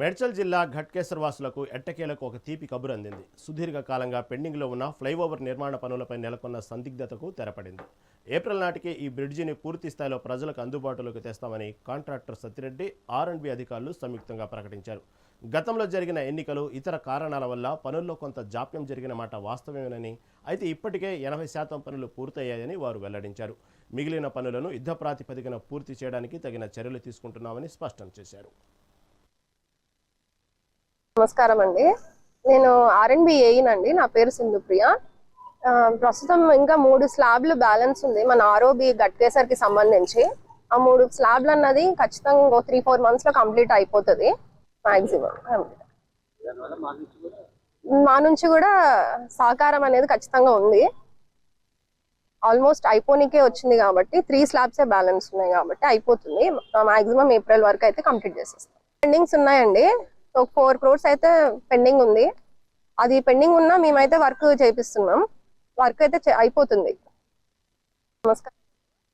మేడ్చల్ జిల్లా ఘట్కేసర్ వాసులకు ఎట్టకేలకు ఒక తీపి కబురు అందింది. సుదీర్ఘకాలంగా పెండింగ్లో ఉన్న ఫ్లైఓవర్ నిర్మాణ పనులపై నెలకొన్న సందిగ్ధతకు తెరపడింది. ఏప్రిల్ నాటికి ఈ బ్రిడ్జిని పూర్తి స్థాయిలో ప్రజలకు అందుబాటులోకి తెస్తామని contractor Satyareddy R and B అధికారులు సంయుక్తంగా ప్రకటించారు. గతంలో జరిగిన ఎన్నికలు ఇతర కారణాల వల్ల పనుల్లో కొంత జాప్యం జరిగిన మాట వాస్తవమేనని అయితే ఇప్పటికే ఎనభై శాతం పనులు పూర్తయ్యాయని వారు వెల్లడించారు. మిగిలిన పనులను యుద్ధ ప్రాతిపదికన పూర్తి చేయడానికి తగిన చర్యలు తీసుకుంటున్నామని స్పష్టం చేశారు. నమస్కారం అండి నేను ఆర్ఎన్బి ఏయినండి నా పేరు సింధుప్రియ. ప్రస్తుతం ఇంకా మూడు స్లాబ్లు బ్యాలెన్స్ ఉంది. మన ఆర్ఓబి గట్కేసర్కి సంబంధించి. ఆ మూడు స్లాబ్లు అన్నది ఖచ్చితంగా త్రీ ఫోర్ మంత్స్లో కంప్లీట్ అయిపోతుంది మాక్సిమం. మా నుంచి కూడా సహకారం అనేది ఖచ్చితంగా ఉంది. ఆల్మోస్ట్ అయిపోనికే వచ్చింది కాబట్టి త్రీ స్లాబ్సే బ్యాలెన్స్ ఉన్నాయి కాబట్టి అయిపోతుంది. మాక్సిమం ఏప్రిల్ వరకు అయితే కంప్లీట్ చేసేస్తాం. పెండింగ్స్ ఉన్నాయండి. ఒక ఫోర్ క్రోర్స్ అయితే పెండింగ్ ఉంది. అది పెండింగ్ ఉన్నా మేమైతే వర్క్ చేపిస్తున్నాం. వర్క్ అయితే అయిపోతుంది. నమస్కారం.